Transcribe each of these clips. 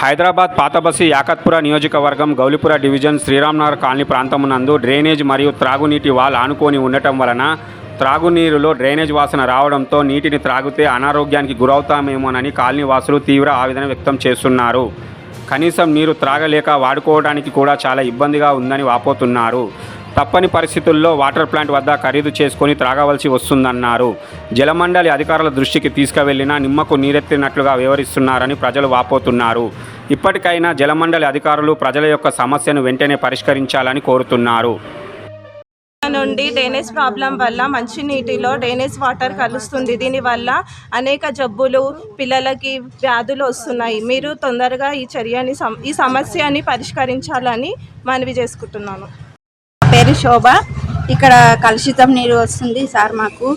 హైదరాబాద్ పాతబసి యాకత్పుర నియోజకవర్గం Gowlipura division Sriramnagar colony ప్రాంతమునందు డ్రైనేజ్ మరియు త్రాగునీటి వాల్ ఆనుకొని ఉండటం వలన త్రాగునీరులో డ్రైనేజ్ వాసన రావడంతో నీటిని త్రాగితే అనారోగ్యానికి గురవుతామేమోనని కాలనీ వాసులు తీవ్ర ఆవేదన వ్యక్తం చేస్తున్నారు. కనీసం నీరు త్రాగలేక వాడుకోవడానికి కూడా చాలా ఇబ్బందిగా ఉందని వాపోతున్నారు. తప్పని పరిస్థితుల్లో వాటర్ ప్లాంట్ వద్ద ఖరీదు చేసుకొని త్రాగవలసి వస్తుందన్నారు. జలమండలి అధికారుల దృష్టికి తీసుకువెళ్ళినా నిమ్మకు నీరెత్తినట్లుగా వివరిస్తున్నారని ప్రజలు వాపోతున్నారు. ఇప్పటికైనా జలమండలి అధికారులు ప్రజల యొక్క సమస్యను వెంటనే పరిష్కరించాలని కోరుతున్నారు. నుండి డ్రైనేజ్ ప్రాబ్లం వల్ల మంచినీటిలో డ్రైనేజ్ వాటర్ కలుస్తుంది. దీనివల్ల అనేక జబ్బులు పిల్లలకి వ్యాధులు వస్తున్నాయి. మీరు తొందరగా ఈ చర్యని సమ- ఈ సమస్యని పరిష్కరించాలని మనవి చేసుకుంటున్నాను. పేరు శోభ. ఇక్కడ కలుషితం నీరు వస్తుంది సార్ మాకు.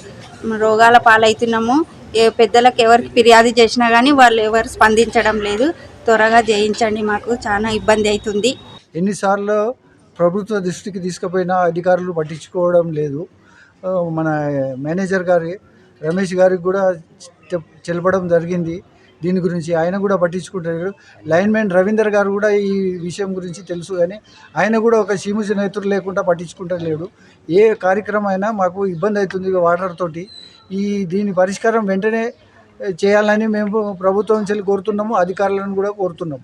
రోగాల పాలవుతున్నాము. పెద్దలకు ఎవరికి ఫిర్యాదు చేసినా కానీ వాళ్ళు ఎవరు స్పందించడం లేదు. త్వరగా చేయించండి మాకు. చాలా ఇబ్బంది అవుతుంది ఎన్నిసార్లు ప్రభుత్వ దృష్టికి తీసుకుపోయినా అధికారులు పట్టించుకోవడం లేదు. మన మేనేజర్ గారి రమేష్ గారికి కూడా తెలపడం జరిగింది. దీని గురించి ఆయన కూడా పట్టించుకుంటారు. లైన్మెన్ రవీందర్ గారు కూడా ఈ విషయం గురించి తెలుసు కానీ ఆయన కూడా ఒక సీముసి నేతులు లేకుండా పట్టించుకుంటలేడు. ఏ కార్యక్రమం అయినా మాకు ఇబ్బంది అవుతుంది వాటర్ తోటి. ఈ దీని పరిష్కారం వెంటనే చేయాలని మేము ప్రభుత్వం నుంచి కోరుతున్నాము అధికారులను కూడా కోరుతున్నాము.